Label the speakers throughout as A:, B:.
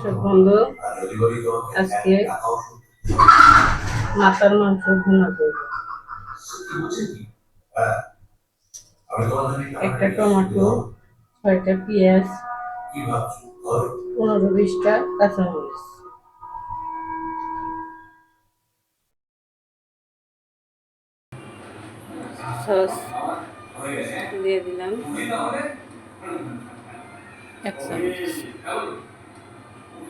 A: সব আজকে মাথার মাংস ভুনা করব। একটা টমেটো, ছয়টা পেঁয়াজ, পনেরো বিশটা কাঁচামরিচ। সস দিয়ে দিলাম। এক চামচ।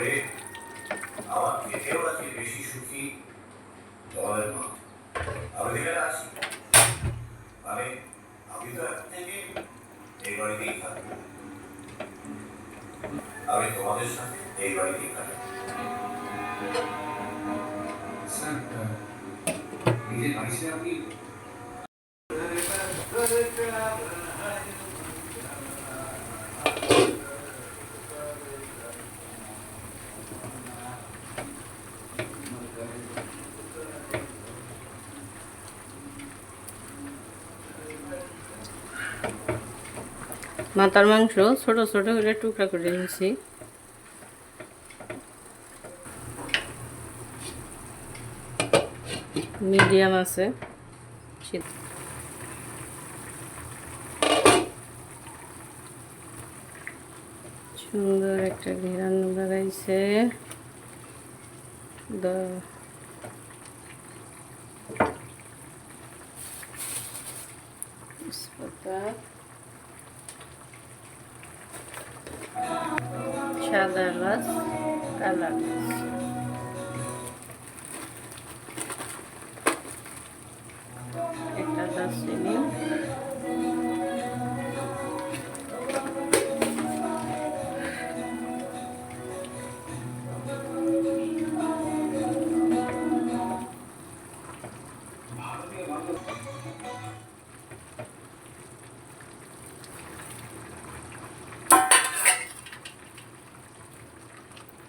A: বিসমিল্লাহ।
B: আমার পেটেও আছে বেশি সুখী তোমাদের মা আমি যেখানে আসি মানে আমি তো এখন থেকে এই বাড়িতেই থাকি। আমি তোমাদের সাথে এই বাড়িতেই থাকি।
C: নিজের বাড়ি আপনি
A: মাথার মাংস ছোট ছোট করে টুকরা করে নিয়েছি মিডিয়াম আছে। সুন্দর একটা ঘেরান লাগাইছে। দ- সাদা রস কালা এলাচ একটা দারচিনি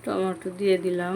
A: টমেটো দিয়ে দিলাম।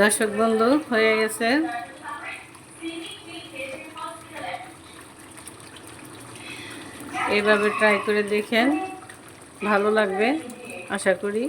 A: দর্শক বন্ধু হয়ে গেছে। এইভাবে ট্রাই করে দেখেন ভালো লাগবে আশা করি।